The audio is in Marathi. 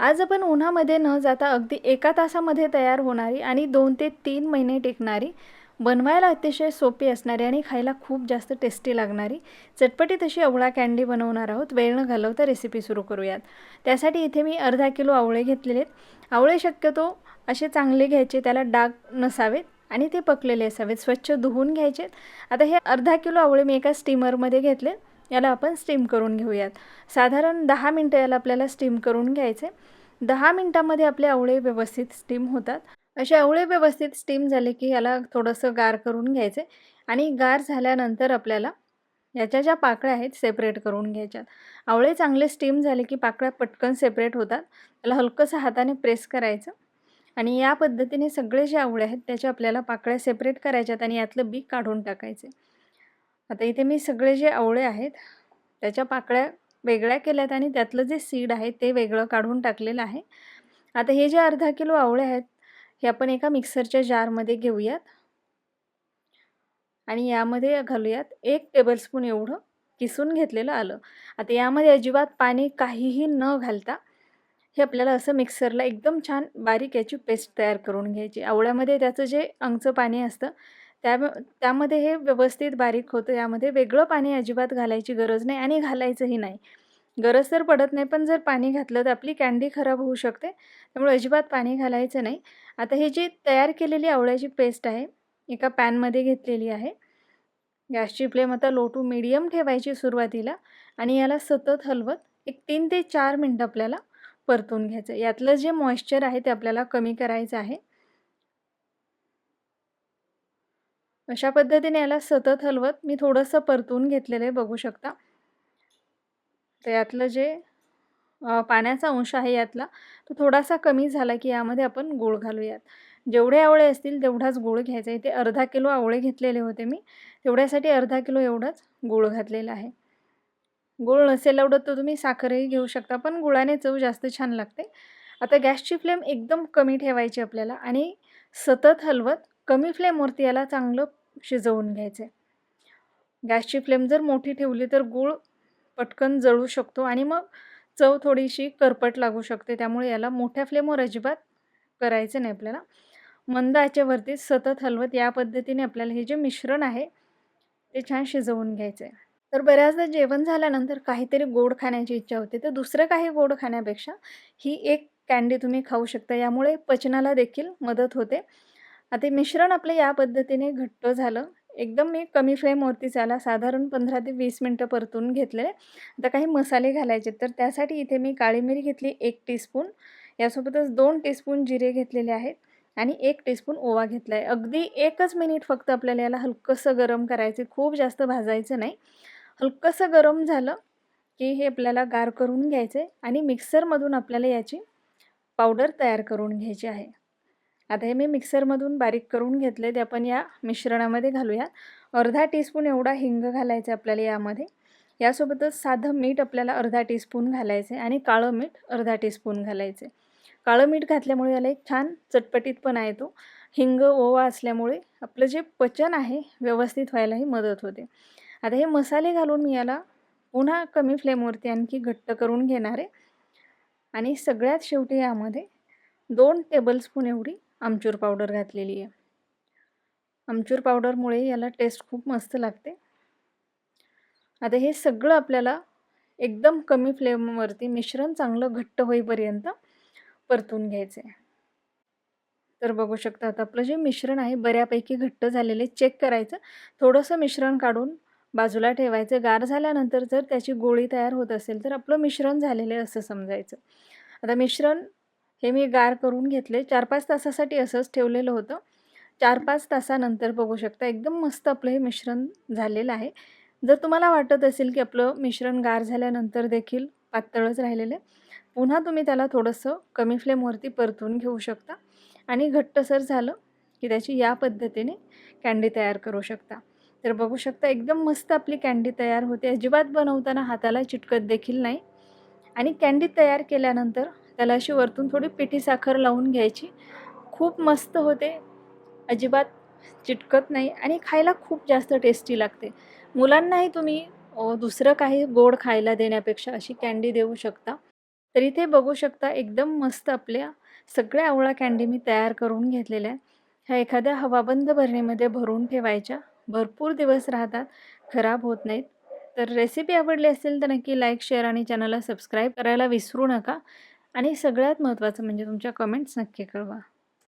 आज आपण उन्हामध्ये न जाता अगदी एका तासामध्ये तयार होणारी आणि दोन ते तीन महिने टिकणारी बनवायला अतिशय सोपी असणारी आणि खायला खूप जास्त टेस्टी लागणारी चटपटीत अशी आवळा कँडी बनवणार आहोत. वेळ न घालवता रेसिपी सुरू करूयात. त्यासाठी इथे मी अर्धा किलो आवळे घेतलेले आहेत. आवळे शक्यतो असे चांगले घ्यायचे त्याला डाग नसावेत आणि ते पकलेले असावेत. स्वच्छ धुवून घ्यायचे आता हे अर्धा किलो आवळे मी एका स्टीमरमध्ये घेतले याला आपण स्टीम करून घेऊयात. साधारण दहा मिनटं याला आपल्याला स्टीम करून घ्यायचे. दहा मिनटामध्ये आपले आवळे व्यवस्थित स्टीम होतात. असे आवळे व्यवस्थित स्टीम झाले की याला थोडंसं गार करून घ्यायचे आणि गार झाल्यानंतर आपल्याला याच्या ज्या पाकळ्या आहेत सेपरेट करून घ्यायच्यात. आवळे चांगले स्टीम झाले की पाकळ्या पटकन सेपरेट होतात. त्याला हलकंसं हाताने प्रेस करायचं. आणि या पद्धतीने सगळे जे आवळे आहेत त्याच्या आपल्याला पाकळ्या सेपरेट करायच्यात आणि यातलं बी काढून टाकायचे. आता इथे मी सगळे जे आवळे आहेत त्याच्या पाकळ्या वेगळ्या केल्यात आणि त्यातलं जे सीड आहे ते वेगळं काढून टाकलेलं आहे. आता हे जे अर्धा किलो आवळे आहेत हे आपण एका मिक्सरच्या जारमध्ये घेऊयात. आणि यामध्ये घालूयात एक टेबलस्पून एवढं किसून घेतलेलं आलं. आता यामध्ये अजिबात पाणी काहीही न घालता हे आपल्याला असं मिक्सरला एकदम छान बारीक याची पेस्ट तयार करून घ्यायची. आवळ्यामध्ये त्याचं जे अंगचं पाणी असतं त्या त्यामध्ये हे व्यवस्थित बारीक होतं. यामध्ये वेगळं पाणी अजिबात घालायची गरज नाही आणि घालायचंही नाही. गरज तर पडत नाही पण जर पाणी घातलं तर आपली कँडी खराब होऊ शकते. त्यामुळे अजिबात पाणी घालायचं नाही. आता हे जी तयार केलेली आवळ्याची पेस्ट आहे एका पॅनमध्ये घेतलेली आहे. गॅसची फ्लेम आता लो टू मिडियम ठेवायची सुरुवातीला आणि याला सतत हलवत एक तीन ते चार मिनटं आपल्याला परतून घ्यायचं यातलं जे मॉइश्चर आहे ते आपल्याला कमी करायचं आहे. अशा पद्धतीने याला सतत हलवत मी थोडंसं परतून घेतलेलं आहे बघू शकता. तर यातलं जे पाण्याचा अंश आहे यातला तो थोडासा कमी झाला की यामध्ये आपण गूळ घालूयात. जेवढे आवळे असतील तेवढाच गूळ घ्यायचा इथे अर्धा किलो आवळे घेतलेले होते मी. तेवढ्यासाठी अर्धा किलो एवढाच गूळ घातलेला आहे. गूळ नसेल एवढं तर तुम्ही साखरही घेऊ शकता पण गुळाने चव जास्त छान लागते. आता गॅसची फ्लेम एकदम कमी ठेवायची आपल्याला आणि सतत हलवत कमी फ्लेमवरती याला चांगलं शिजवून घ्यायचे. गॅसची फ्लेम जर मोठी ठेवली तर गूळ पटकन जळू शकतो आणि मग चव थोडीशी करपट लागू शकते. त्यामुळे याला मोठ्या फ्लेमवर अजिबात करायचं नाही आपल्याला. मंद आचेवरती सतत हलवत या पद्धतीने आपल्याला हे जे मिश्रण आहे ते छान शिजवून घ्यायचं. आहे तर बऱ्याचदा जेवण झाल्यानंतर काहीतरी गोड खाण्याची इच्छा होते. तर दुसरं काही गोड खाण्यापेक्षा ही एक कँडी तुम्ही खाऊ शकता. यामुळे पचनाला देखील मदत होते. आता मिश्रण आपलं या पद्धतीने घट्ट झालं. एकदम मी कमी फ्लेमवरती चाला साधारण पंधरा ते वीस मिनटं परतून घेतलेले. आता काही मसाले घालायचे तर त्यासाठी इथे मी काळी मिरी घेतली एक टीस्पून. यासोबतच दोन टीस्पून जिरे घेतलेले आहेत आणि एक टीस्पून ओवा घेतला आहे अगदी एकच मिनिट फक्त आपल्याला याला हलकंसं गरम करायचं खूप जास्त भाजायचं नाही. हलकंसं गरम झालं की हे आपल्याला गार करून घ्यायचं आहे आणि मिक्सरमधून आपल्याला याची पावडर तयार करून घ्यायची आहे. आता हे मी मिक्सरमधून बारीक करून घेतले ते आपण या मिश्रणामध्ये घालूया. अर्धा टीस्पून एवढा हिंग घालायचा आपल्याला यामध्ये. यासोबतच साधं मीठ आपल्याला अर्धा टीस्पून घालायचे आणि काळं मीठ अर्धा टीस्पून घालायचे काळं मीठ घातल्यामुळे याला एक छान चटपटीतपणा येतो हिंग ओवा असल्यामुळे आपलं जे पचन आहे व्यवस्थित व्हायलाही मदत होते. आता हे मसाले घालून मी याला पुन्हा कमी फ्लेमवरती आणखी घट्ट करून घेणार आहे. आणि सगळ्यात शेवटी यामध्ये दोन टेबलस्पून एवढी आमचूर पावडर घातलेली आहे. आमचूर पावडरमुळे याला टेस्ट खूप मस्त लागते. आता हे सगळं आपल्याला एकदम कमी फ्लेमवरती मिश्रण चांगलं घट्ट होईपर्यंत परतून घ्यायचं. आहे तर बघू शकता आता आपलं जे मिश्रण आहे बऱ्यापैकी घट्ट झालेले चेक करायचं. थोडंसं मिश्रण काढून बाजूला ठेवायचं. गार झाल्यानंतर जर त्याची गोळी तयार होत असेल तर आपलं मिश्रण झालेलं आहे असं समजायचं. आता मिश्रण हे मी गार करून घेतले. चार पाच तासासाठी असंच ठेवलेलं होतं. चार पाच तासानंतर बघू शकता एकदम मस्त आपलं हे मिश्रण झालेलं आहे. जर तुम्हाला वाटत असेल की आपलं मिश्रण गार झाल्यानंतर देखील पातळच राहिलेलं आहे पुन्हा तुम्ही त्याला थोडंसं कमी फ्लेमवरती परतून घेऊ शकता आणि घट्टसर झालं की त्याची या पद्धतीने कँडी तयार करू शकता. तर बघू शकता एकदम मस्त आपली कँडी तयार होते. अजिबात बनवताना हाताला चिटकत देखील नाही. आणि कँडी तयार केल्यानंतर त्याला अशी वरतून थोडी पिठी साखर लावून घ्यायची. खूप मस्त होते. अजिबात चिटकत नाही आणि खायला खूप जास्त टेस्टी लागते. मुलांनाही तुम्ही दुसरं काही गोड खायला देण्यापेक्षा अशी कँडी देऊ शकता. तर इथे बघू शकता एकदम मस्त आपल्या सगळ्या आवळा कँडी मी तयार करून घेतलेल्या आहे ह्या एखाद्या हवाबंद भरणीमध्ये भरून ठेवायच्या. भरपूर दिवस राहतात. खराब होत नाहीत. तर रेसिपी आवडली असेल तर नक्की लाईक शेअर आणि चॅनलला सबस्क्राईब करायला विसरू नका. आणि सगळ्यात महत्त्वाचं म्हणजे तुमच्या कमेंट्स नक्की कळवा.